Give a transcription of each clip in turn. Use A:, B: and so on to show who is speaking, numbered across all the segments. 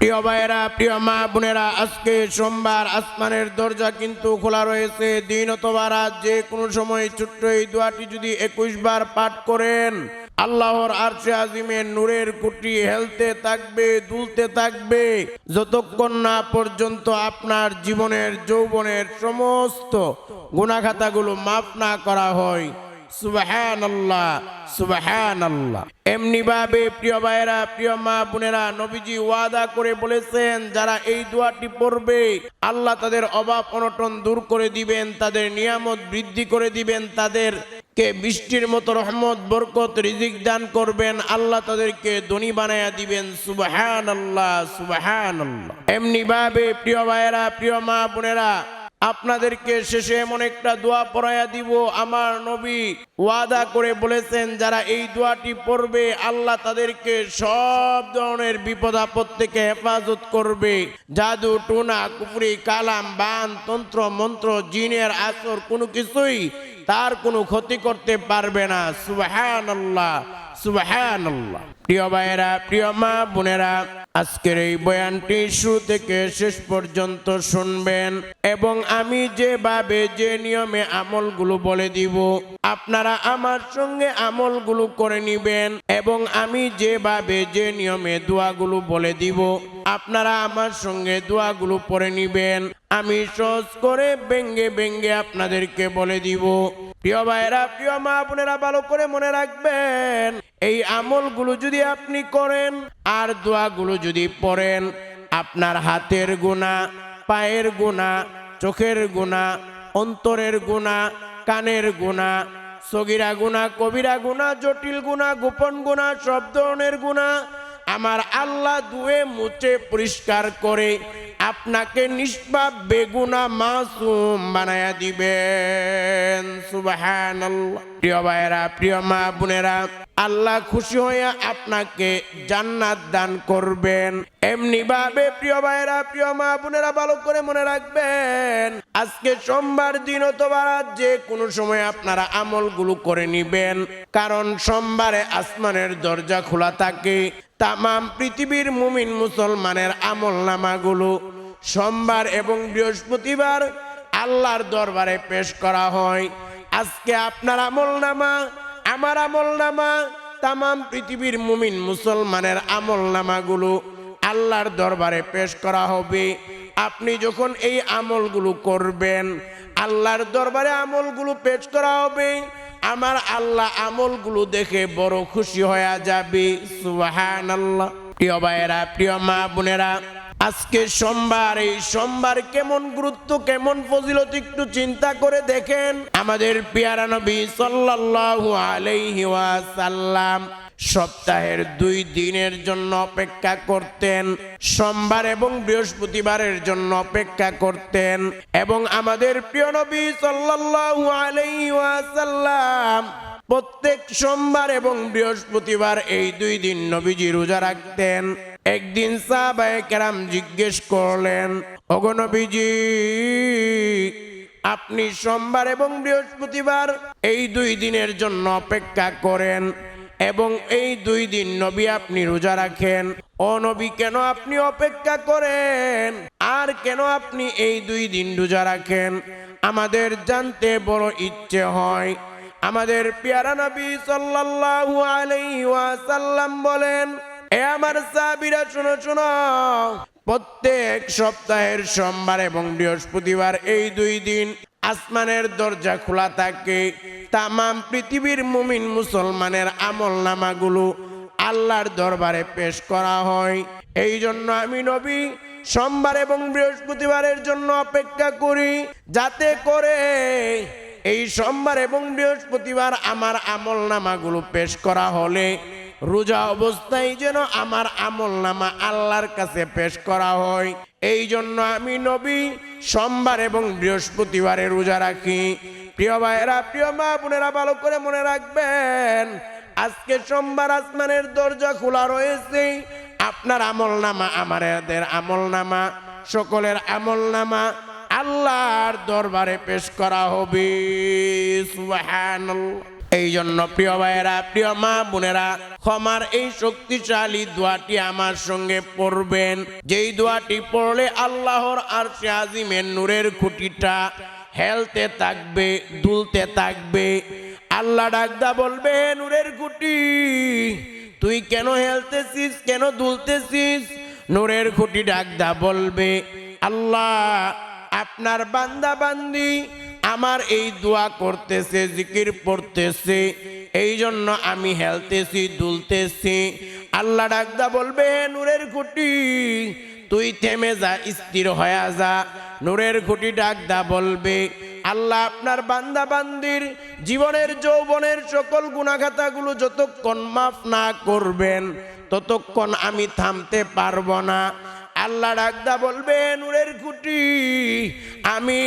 A: প্রিয় ভাইয়েরা, প্রিয় মা বোনেরা, আজকে সোমবার আসমানের দরজা কিন্তু খোলা রয়েছে। দিন অথবা রাত, যে কোনো সময় ছোট্ট এই দোয়াটি যদি একুশ বার পাঠ করেন, আল্লাহর আরশে আজিমের নূরের কুটি হেলতে থাকবে, দুলতে থাকবে। যতক্ষণ না পর্যন্ত আপনার জীবনের, যৌবনের সমস্ত গুণাখাতাগুলো মাফ না করা হয় ওয়াদা করে বলেছেন, যারা এই দোয়াটি পড়বে, আল্লাহ তাদের অভাব অনটন দূর করে দিবেন, তাদের নিয়ামত বৃদ্ধি করে দিবেন তাদের বৃষ্টির মতো রহমত, বরকত, রিজিক দান করবেন, আল্লাহ তাদেরকে ধনী বানায়া দিবেন সুবাহান আল্লাহ সুবাহান আল্লাহ এমনি ভাবে প্রিয় ভাইয়েরা, প্রিয় মা বোনেরা আপনাদেরকে শেষে এমন একটা দোয়া পড়াইয়া দিব। আমার নবী ওয়াদা করে বলেছেন, যারা এই দোয়াটি পড়বে, আল্লাহ তাদেরকে সব ধরনের বিপদ আপদ থেকে হেফাজত করবে। জাদু, টুনা, কুফরি, কালাম, বান, তন্ত্র, মন্ত্র, জিনের আসর কোনো কিছুই তার কোনো ক্ষতি করতে পারবে না। সুবাহান আল্লাহ প্রিয় ভাইয়েরা, প্রিয় মা বোনেরা, আজকের এই বয়ানটি শুরু থেকে শেষ পর্যন্ত শুনবেন এবং আমি যেভাবে যে নিয়মে আমলগুলো বলে দিব, আপনারা আমার সঙ্গে আমলগুলো করে নিবেন এবং আমি যেভাবে যে নিয়মে দোয়াগুলো বলে দিব, আপনারা আমার সঙ্গে দোয়াগুলো নিবেন। আমি সহজ করে ব্যঙ্গে ব্যঙ্গে আপনাদেরকে বলে দিব। প্রিয় ভাইয়েরা, প্রিয় মা বোনেরা, ভালো করে মনে রাখবেন এই আমলগুলো যদি আপনি করেন, আর দোয়াগুলো যদি পড়েন, আপনার হাতের গুণা, পায়ের গুণা, চোখের গুণা, অন্তরের গুণা, কানের গুণা, সগিরা গুণা, কবিরা গুণা, জটিল গুণা, গোপন গুণা, সব ধরনের গুণা আমার আল্লাহ দুয়ে মুছে পরিষ্কার করে আপনাকে নিষ্পাপ, বেগুনা, মাসুম বানায়া দিবেন। সুবাহান প্রিয় ভাইয়েরা, প্রিয় মা বোনেরা আল্লাহ খুশি হয়ে আপনাকে জান্নাত দান করবেন। এমনি ভাবে প্রিয় ভাইরা প্রিয় মা বোনেরা, ভালো করে মনে রাখবেন, আজকে সোমবার দিন অথবা যে কোনো সময় আপনারা আমলগুলো করে নিবেন। কারণ সোমবারে আসমানের দরজা খোলা থাকে, তামাম পৃথিবীর মুমিন মুসলমানের আমল নামাগুলো সোমবার এবং বৃহস্পতিবার আল্লাহর দরবারে পেশ করা হয়। আজকে আপনার আমল নামা আমার আমল নামা তামাম পৃথিবীর মুমিন মুসলমানের আমল নামাগুলো আল্লাহর দরবারে পেশ করা হবে। আপনি যখন এই আমলগুলো করবেন, আল্লাহর দরবারে আমলগুলো পেশ করা হবে, আমার আল্লাহ আমলগুলো দেখে বড় খুশি হয়ে যাবে। সুবাহান আল্লাহ প্রিয় ভাইয়েরা, প্রিয় মা বোনেরা আজকে সোমবার, এই সোমবার কেমন গুরুত্ব, কেমন ফজিলত একটু চিন্তা করে দেখেন। আমাদের পিয়ারা নবী সাল্লাল্লাহু আলাইহি ওয়াসাল্লাম সপ্তাহের দুই দিনের জন্য অপেক্ষা করতেন, সোমবার এবং বৃহস্পতিবারের জন্য অপেক্ষা করতেন এবং আমাদের প্রিয় নবী সাল্লাল্লাহু আলাইহি ওয়াসাল্লাম প্রত্যেক সোমবার এবং বৃহস্পতিবার এই দুই দিন নবীজি রোজা রাখতেন। একদিন সাহাবায়ে কেরাম জিজ্ঞেস করলেন অগনবীজি আপনি সোমবার এবং বৃহস্পতিবার এই দুই দিনের জন্য অপেক্ষা করেন এবং এই দুই দিন নবী আপনি রোজা রাখেন। ও নবী, কেন আপনি অপেক্ষা করেন? আর কেন আপনি এই দুই দিন রোজা রাখেন? আমাদের জানতে বড় ইচ্ছে হয়। আমাদের পেয়ারা নবী সাল্লাল্লাহু আলাইহি ওয়াসাল্লাম বলেন এ আমার সাহাবীরা শুনো শুনো। প্রত্যেক সপ্তাহের সোমবার এবং বৃহস্পতিবার এই দুই দিন আসমানের দরজা খোলা থাকে। তামাম পৃথিবীর মুমিন মুসলমানের আমল নামাগুলো আল্লাহর দরবারে পেশ করা হয়। এই জন্য আমি নবী সোমবার এবং বৃহস্পতিবারের জন্য অপেক্ষা করি, যাতে করে এই সোমবার এবং বৃহস্পতিবার আমার আমল নামাগুলো পেশ করা হলে রোজা অবস্থায় যেন আমার আমল নামা আল্লাহর কাছে পেশ করা হয়। এই জন্য আমি নবী সোমবার এবং বৃহস্পতিবারে রোজা রাখি। প্রিয় ভাইয়েরা, প্রিয় মা বোনেরা, ভালো করে মনে রাখবেন, আজকে সোমবার আসমানের দরজা খোলা রয়েছে। আপনার আমল নামা, আমাদের আমল নামা, সকলের আমল নামা আল্লাহর দরবারে পেশ করা হবে। সুবহানাল্লাহ। এই জন্য প্রিয় ভাইয়েরা, প্রিয় মা বোনেরা, ক্ষমার এই শক্তিশালী দোয়াটি আমার সঙ্গে পড়বেন। যেই দোয়াটি পড়লে আল্লাহর আর আজিমের নূরের খুঁটিটা হেলতে থাকবে, দুলতে থাকবে। আল্লাহ ডাকদা বলবে নূরের খুঁটি, তুই কেন হেলতেছিস, কেন দুলতেছিস? নূরের খুঁটি ডাকদা বলবে, আল্লাহ, আপনার বান্দা বান্দি আমার এই দোয়া করতেছে, জিকির পড়তেছে এই জন্য আমি হেলতেছি, দুলতেছি। আল্লাহ ডাকদা বলবে নূরের খুঁটি, তুই থেমে যা, স্থির হয়ে যা। নূরের খুঁটি ডাকদা বলবে, আল্লাহ আপনার বান্দা বান্দির জীবনের, যৌবনের সকল গুণাখাতাগুলো যতক্ষণ মাফ না করবেন, ততক্ষণ আমি থামতে পারব না। আল্লাহ ডাকদা বলবে নূরের খুঁটি, আমি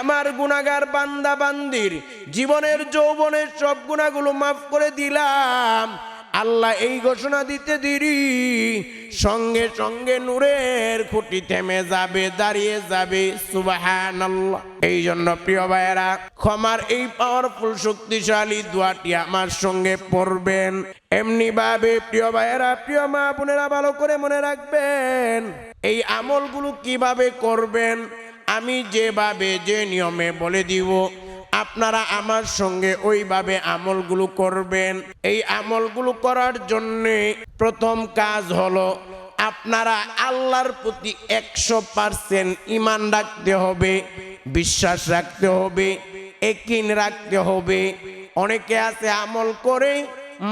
A: আমার গুণাগার বান্দা বান্দির জীবনের যৌবনের সব গুণাগুলো মাফ করে দিলাম। আল্লাহ এই ঘোষণা দিতে দিরি। সঙ্গে সঙ্গে নূরের খুঁটি থেমে যাবে, দাঁড়িয়ে যাবে। সুবাহান এই জন্য প্রিয় ভাইয়েরা, ক্ষমার এই পাওয়ারফুল শক্তিশালী দোয়াটি আমার সঙ্গে পড়বেন। এমনি ভাবে প্রিয় ভাইয়েরা, প্রিয় মা বোনেরা ভালো করে মনে রাখবেন এই আমলগুলো কীভাবে করবেন? আমি যেভাবে, যে নিয়মে বলে দিব, আপনারা আমার সঙ্গে ওইভাবে আমলগুলো করবেন। এই আমলগুলো করার জন্যে প্রথম কাজ হলো, আপনারা আল্লাহর প্রতি একশো পার্সেন্ট ইমান রাখতে হবে, বিশ্বাস রাখতে হবে একিন রাখতে হবে। অনেকে আছে আমল করে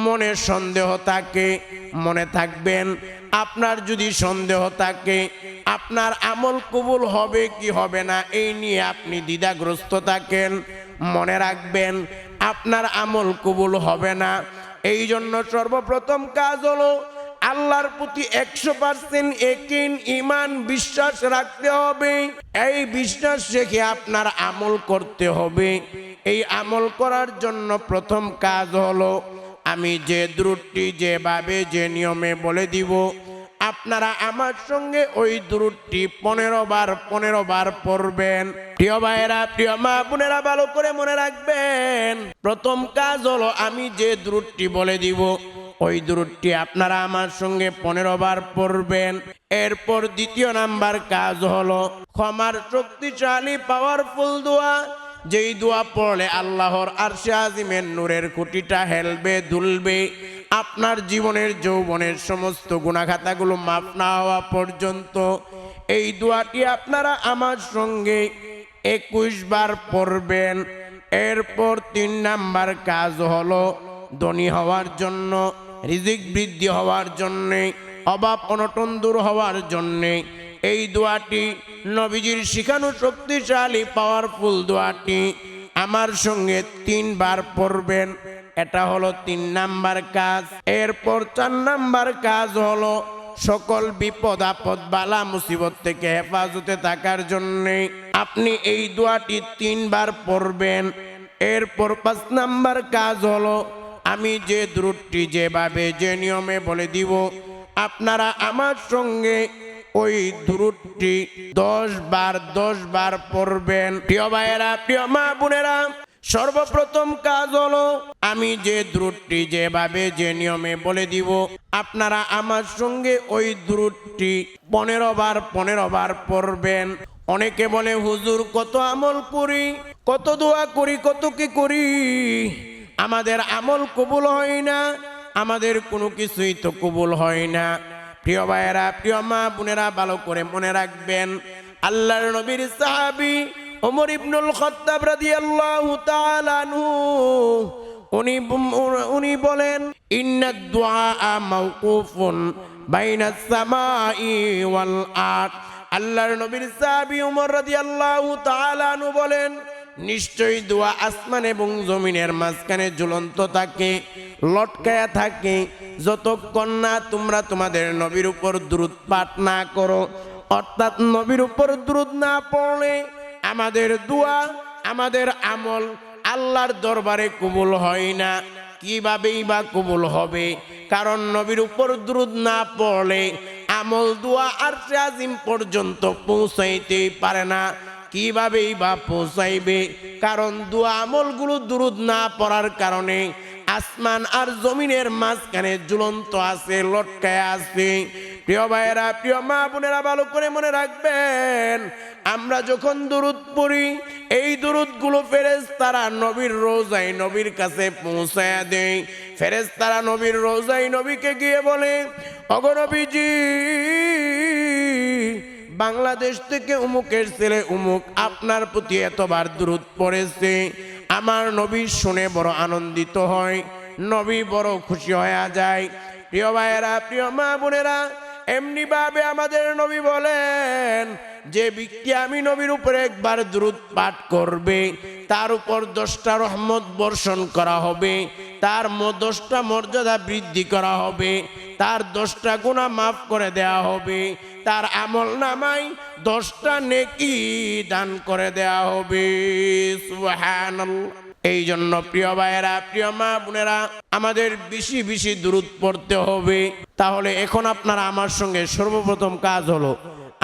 A: মনে সন্দেহ থাকে, মনে থাকবেন আপনার যদি সন্দেহ থাকে, আপনার আমল কবুল হবে কি হবে না, এই নিয়ে আপনি দ্বিধাগ্রস্ত থাকেন, মনে রাখবেন আপনার আমল কবুল হবে না। এই জন্য সর্বপ্রথম কাজ হলো আল্লাহর প্রতি একশো পার্সেন্ট একিন ইমান বিশ্বাস রাখতে হবে। এই বিশ্বাস রেখে আপনার আমল করতে হবে। এই আমল করার জন্য প্রথম কাজ হলো, আমি যে দ্রুটটি যেভাবে, যে নিয়মে বলে দিব আপনারা আমার সঙ্গে ওই দ্রুটটি পনেরো বার পনেরো বার পড়বেন। প্রিয় ভাইয়েরা, প্রিয় মা বোনেরা, ভালো করে মনে রাখবেন। প্রথম কাজ হলো আমি যে দ্রুটটি বলে দিব, ওই দূরটি আপনারা আমার সঙ্গে পনেরো বার পড়বেন। এরপর দ্বিতীয় নাম্বার কাজ হলো ক্ষমার শক্তিশালী পাওয়ারফুল দোয়া। যেই দোয়া পড়লে আল্লাহর আরশে আজিমের নূরের খুঁটিটা হেলবে, দুলবে। আপনার জীবনের যৌবনের সমস্ত গুণাখাতাগুলো মাফ না হওয়া পর্যন্ত এই দোয়াটি আপনারা আমার সঙ্গে একুশ বার পড়বেন। এরপর তিন নাম্বার কাজ হলো ধনী হওয়ার জন্য, রিজিক বৃদ্ধি হওয়ার জন্যে, অভাব অনটন দূর হওয়ার জন্যে। এই দোয়াটি নবীজির শিখানো শক্তিশালী পাওয়ারফুল দোয়াটি আমার সঙ্গে তিনবার পড়বেন। এটা হলো তিন নাম্বার কাজ। এরপর চার নাম্বার কাজ হলো সকল বিপদ আপদ বালা মুসিবত থেকে হেফাজতে থাকার জন্যে আপনি এই দোয়াটি তিনবার পড়বেন। এরপর পাঁচ নাম্বার কাজ হলো আমি যে দ্রুটটি যেভাবে, যে নিয়মে বলে দিব, আপনারা আমার সঙ্গে ওই দ্রুটটি দশ বার দশ বার পড়বেন। প্রিয় ভাইয়েরা, প্রিয় মা বোনেরা সর্বপ্রথম কাজ হলো, আমি যে দ্রুটটি যেভাবে, যে নিয়মে বলে দিব, আপনারা আমার সঙ্গে ওই দ্রুটটি পনেরো বার পনেরো বার পড়বেন। অনেকে বলে, হুজুর, কত আমল করি, কত দোয়া করি, কত কি করি? আমাদের আমল কবুল হয় না, আমাদের কোনো কিছুই তো কবুল হয় না। প্রিয় ভাইয়েরা, প্রিয় মা বোনেরা, ভালো করে মনে রাখবেন, আল্লাহর নবীর সাহাবি ওমর ইবনুল খত্তাব রাদিয়াল্লাহু তাআলা আনহু, উনি উনি বলেন, ইন্না দুআ মাওকুফুন বাইনাস সামাই ওয়াল আরদ। আল্লাহর নবীর সাহাবি ওমর রাদিয়াল্লাহু তাআলা আনহু বলেন, নিশ্চয়ই দোয়া আসমান এবং জমিনের মাঝখানে ঝুলন্ত থাকে, লটকায়া থাকে। যতক্ষণ না তোমরা তোমাদের নবীর উপর দ্রুত পাঠ না করো, অর্থাৎ নবীর উপর দ্রুত না পড়লে আমাদের দোয়া, আমাদের আমল আল্লাহর দরবারে কবুল হয় না। কিভাবেই বা কবুল হবে? কারণ নবীর উপর দ্রুত না পড়লে আমল, দোয়া আর আজিম পর্যন্ত পৌঁছাইতেই পারে না। কিভাবেই বা পৌঁছাইবে? কারণ দোয়া আমলগুলো দুরুদ না পড়ার কারণে আসমান আর জমিনের মাঝখানে ঝুলন্ত আছে, লটকায় আছে। প্রিয় ভাইয়েরা, প্রিয় মা বোনেরা, ভালো করে মনে রাখবেন আমরা যখন দুরুদ পড়ি, এই দুরুদগুলো ফেরেজ তারা নবীর রোজাই নবীর কাছে পৌঁছায়া দেয়। ফেরেজ তারা নবীর রোজাই নবীকে গিয়ে বলে অগনবীজি বাংলাদেশ থেকে উমুকের ছেলে উমুক আপনার প্রতি এতবার দূরত পড়েছে। আমার নবী শুনে বড় আনন্দিত হয়, নবী বড় খুশি হয়ে যায়। প্রিয় ভাইয়েরা, প্রিয় মা বোনেরা এমনি ভাবে আমাদের নবী বলেন যে ব্যক্তি আমি নবীর উপরে একবার দ্রুত পাঠ করবে, তার উপর দশটা রহমত বর্ষণ করা হবে, তার দশটা মর্যাদা বৃদ্ধি করা হবে, তার দশটা গুণা মাফ করে দেয়া হবে, তার আমল নামাই দশটা নেকি দান করে দেয়া হবে। এই জন্য প্রিয় ভাইয়েরা, প্রিয় মা বোনেরা, আমাদের বেশি বেশি দূরত পড়তে হবে তাহলে এখন আপনারা আমার সঙ্গে সর্বপ্রথম কাজ হলো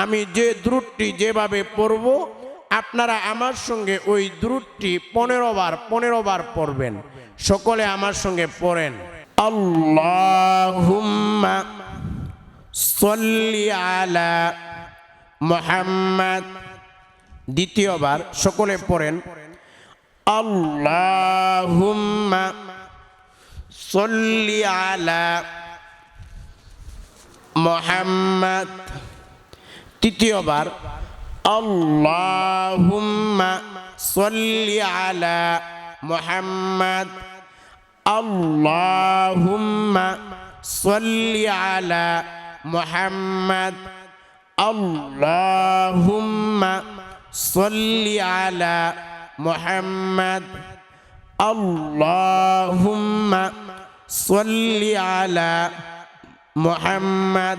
A: আমি যে দ্রুতটি যেভাবে পড়ব, আপনারা আমার সঙ্গে ওই দ্রুতটি পনেরো বার পনেরো বার পড়বেন। সকলে আমার সঙ্গে পড়েন। আলা মুহাম্মাদ। দ্বিতীয়বার সকলে পড়েন। আল্লাহুম্মা আলা মুহাম্মাদ। তৃতীয়বার, আল্লাহুম্মা সল্লি আলা মুহাম্মাদ, আল্লাহুম্মা সল্লি আলা মুহাম্মাদ, আল্লাহুম্মা সল্লি আলা মুহাম্মাদ আলা মুহাম্মাদ।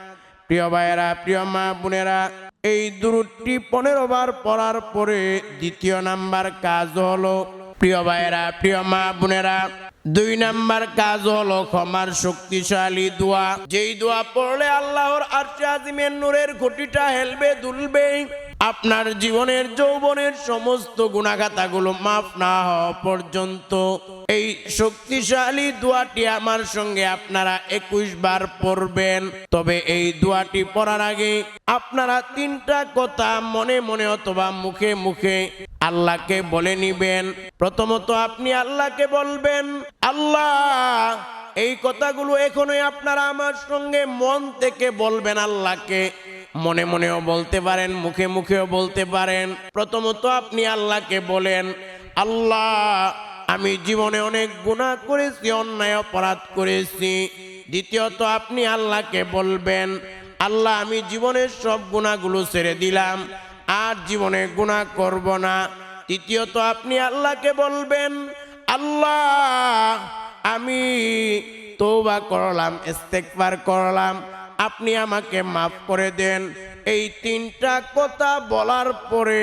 A: প্রিয় ভাইয়েরা, প্রিয় মা বোনেরা, এই দূরটি পনেরো বার পড়ার পরে দ্বিতীয় নাম্বার কাজ হলো, প্রিয় ভাইয়েরা, প্রিয় মা বোনেরা, দুই নাম্বার কাজ হলো ক্ষমার শক্তিশালী দোয়া। যেই দোয়া পড়লে আল্লাহর আর্চাজিমের নূরের ঘটিটা হেলবে দুলবে আপনার জীবনের যৌবনের সমস্ত গুণাগাতাগুলো মাফ না হওয়া পর্যন্ত। এই শক্তিশালী দোয়াটি আমার সঙ্গে আপনারা একুশ বার পড়বেন। তবে এই দোয়াটি পড়ার আগে আপনারা তিনটা কথা মনে মনে অথবা মুখে মুখে আল্লাহকে বলে নিবেন। প্রথমত আপনি আল্লাহকে বলবেন, আল্লাহ, এই কথাগুলো এখনই আপনারা আমার সঙ্গে মন থেকে বলবেন আল্লাহকে। মনে মনেও বলতে পারেন, মুখে মুখেও বলতে পারেন। প্রথমত আপনি আল্লাহকে বলেন, আল্লাহ, আমি জীবনে অনেক গুণা করেছি, অন্যায় অপরাধ করেছি। দ্বিতীয়ত আপনি আল্লাহকে বলবেন, আল্লাহ, আমি জীবনের সব গুণাগুলো ছেড়ে দিলাম, আর জীবনে গুনাহ করব না। তৃতীয়ত আপনি আল্লাহকে বলবেন, আল্লাহ, আমি তৌবা করলাম ইস্তেকবার করলাম আপনি আমাকে মাফ করে দেন। এই তিনটা কথা বলার পরে,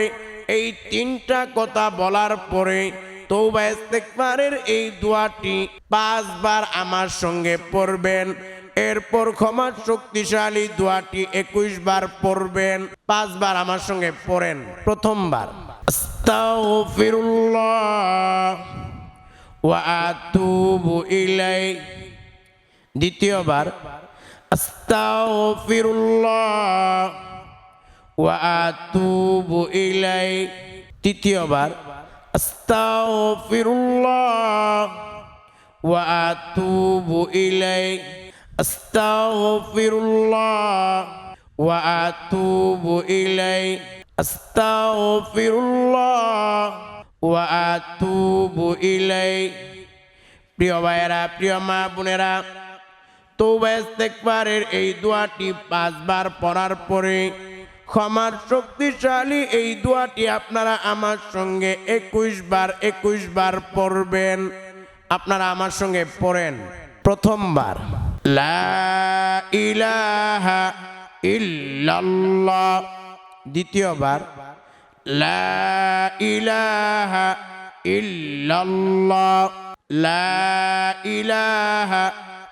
A: এই তিনটা কথা বলার পরে তৌবা এই দোয়াটি পাঁচবার আমার সঙ্গে পড়বেন। এরপর ক্ষমা শক্তিশালী দোয়াটি একুশ বার পড়বেন। পাঁচবার আমার সঙ্গে পড়েন। প্রথমবার দ্বিতীয়বার أستغفر الله وأتوب إليه তৃতীয়বার أستغفر الله وأتوب إليه أستغفر الله وأتوب إليه أستغفر الله وأتوب إليه প্রিয় ভাইয়েরা প্রিয় মা বোনেরা তৌবা ইস্তেগফারের এই দোয়াটি পাঁচবার পড়ার পরে ক্ষমার শক্তিশালী এই দোয়াটি আপনারা আমার সঙ্গে একুশ বার একুশ বার পড়বেন। আপনারা আমার সঙ্গে পড়েন। প্রথমবার ইলাহা ইল্লাল্লাহ। দ্বিতীয়বার, লা ইলাহা ইল্লাল্লাহ। লা ইলাহা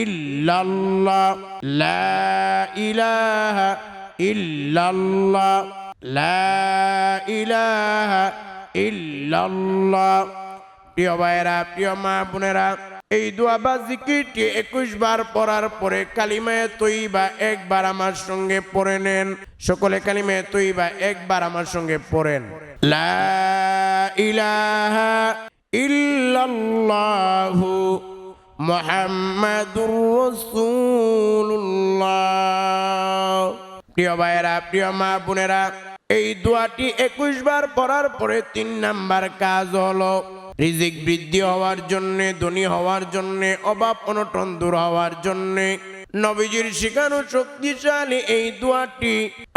A: ইল্লাল্লাহ, লা ইলাহা ইল্লাল্লাহ, লা ইলাহা ইল্লাল্লাহ। প্রিয় ভাইয়েরা, প্রিয় মা বোনেরা, এই দোয়া বা জিকিরটি একুশ বার পড়ার পরে কালিমায় তৈবা একবার আমার সঙ্গে পড়ে নেন। সকলে কালিমায় তৈবা একবার আমার সঙ্গে পড়েন। লা ইলাহা ইল্লাল্লাহু মোহাম্মদুর রাসূলুল্লাহ। প্রিয় ভাইয়েরা, প্রিয় মা বোনেরা, এই দোয়াটি একুশ বার পড়ার পরে তিন নাম্বার কাজ হলো, রিজিক বৃদ্ধি হওয়ার জন্যে, ধনী হওয়ার জন্যে, অভাব অনটন দূর হওয়ার জন্যে, নবীজির শিখানো শক্তিশালী এই দোয়াটি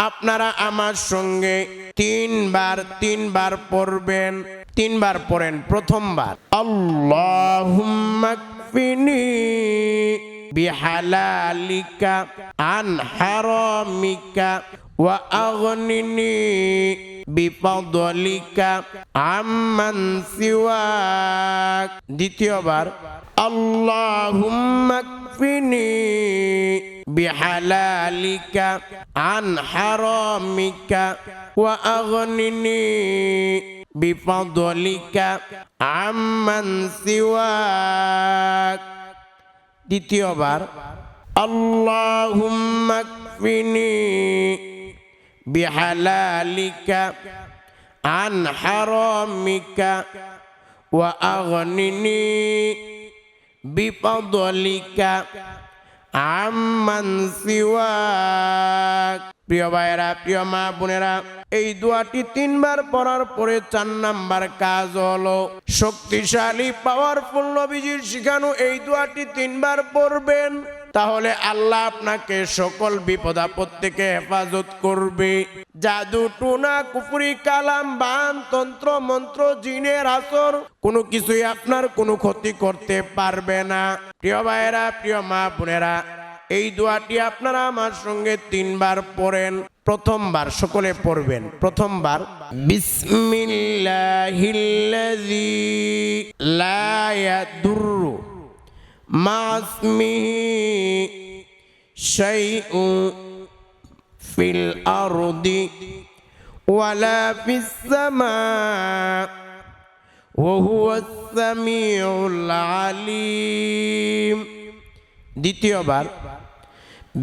A: আপনারা আমার সঙ্গে তিনবার তিনবার পড়বেন, তিনবার পড়েন প্রথমবার। আল্লাহুম্মা Bini bihalalika an haramika wa aghnini bifadlika amman siwak. Ditiobar Allahumma kfini bihalalika an haramika wa aghnini Bipang dolika aman siwak di Tiobar, Allahumma kfini bihalalika anharamika waagha nini bipang dolika aman siwak. প্রিয় ভাইয়েরা, প্রিয় মা বোনেরা, এই দোয়াটি তিনবার পড়ার পরে চার নাম্বার কাজ হলো শক্তিশালী পাওয়ারফুল নবীজির শিখানো এই দোয়াটি তিনবার পড়বেন, তাহলে আল্লাহ আপনাকে সকল বিপদ আপদ থেকে হেফাজত করবে। জাদু, টুনা কুপুরি কালাম, বান, তন্ত্র, মন্ত্র, জিনের আসর, কোনো কিছুই আপনার কোনো ক্ষতি করতে পারবে না। প্রিয় ভাইয়েরা, প্রিয় মা বোনেরা এই দোয়াটি আপনারা আমার সঙ্গে তিনবার পড়েন, প্রথমবার সকলে পড়বেন। প্রথমবার, বিসমিল্লাহিল্লাযী লা ইয়াদুররু মাসমিহি শাইউন ফিল আরদি ওয়ালা ফিস সামা ওয়া হুয়াস সামিউল আলিম। দ্বিতীয়বার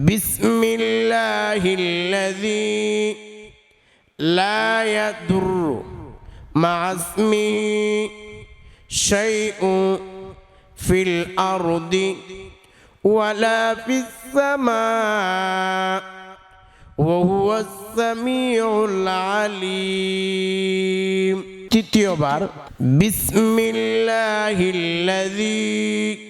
A: বিসমিল্লাহিল্লাযী লা ইয়াদুরু মা আসমিহি শাইউন ফিল আরদি ওয়ালা ফিস সামা وهو السميع العليم تتيوبار بسم الله الذي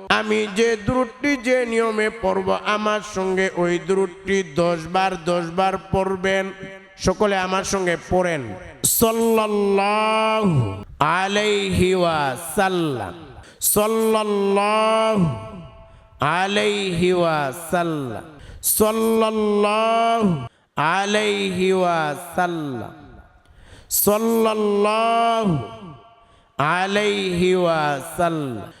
A: আমি যে দ্রুটটি যে নিয়মে পড়ব, আমার সঙ্গে ওই দ্রুটটি দশ বার দশ বার পড়বেন। সকলে আমার সঙ্গে পড়েন। সাল্লাল্লাহু আলাইহি ওয়াসাল্লাম। সাল্লাল্লাহু আলাইহি ওয়াসাল্লাম। সাল্লাল্লাহু আলাইহি ওয়াসাল্লাম। সাল্লাল্লাহু আলাইহি ওয়াসাল্লাম।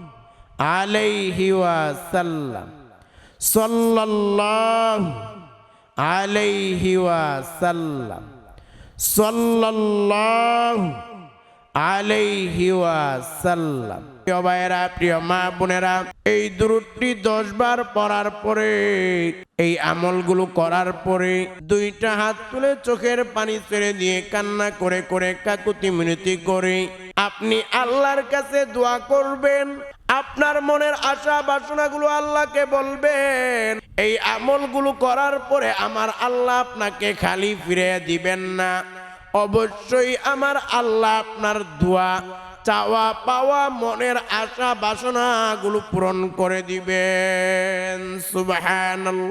A: আলাইহি ওয়াসাল্লাম। সাল্লাল্লাহু আলাইহি ওয়াসাল্লাম। সাল্লাল্লাহু আলাইহি ওয়াসাল্লাম। প্রিয় ভাইয়েরা, প্রিয় মা বোনেরা, এই দূরটি দশ বার পড়ার পরে, এই আমলগুলো করার পরে দুইটা হাত তুলে চোখের পানি ছেড়ে দিয়ে কান্না করে করে কাকুতি মিনতি করে আপনি আল্লাহর কাছে দোয়া করবেন আপনার মনের আশা বাসনাগুলো আল্লাহকে বলবেন। এই আমলগুলো করার পরে আমার আল্লাহ আপনাকে খালি ফিরে দিবেন না। অবশ্যই আমার আল্লাহ আপনার দোয়া, চাওয়া পাওয়া, মনের আশা বাসনাগুলো পূরণ করে দিবেন। সুবহানাল্লাহ।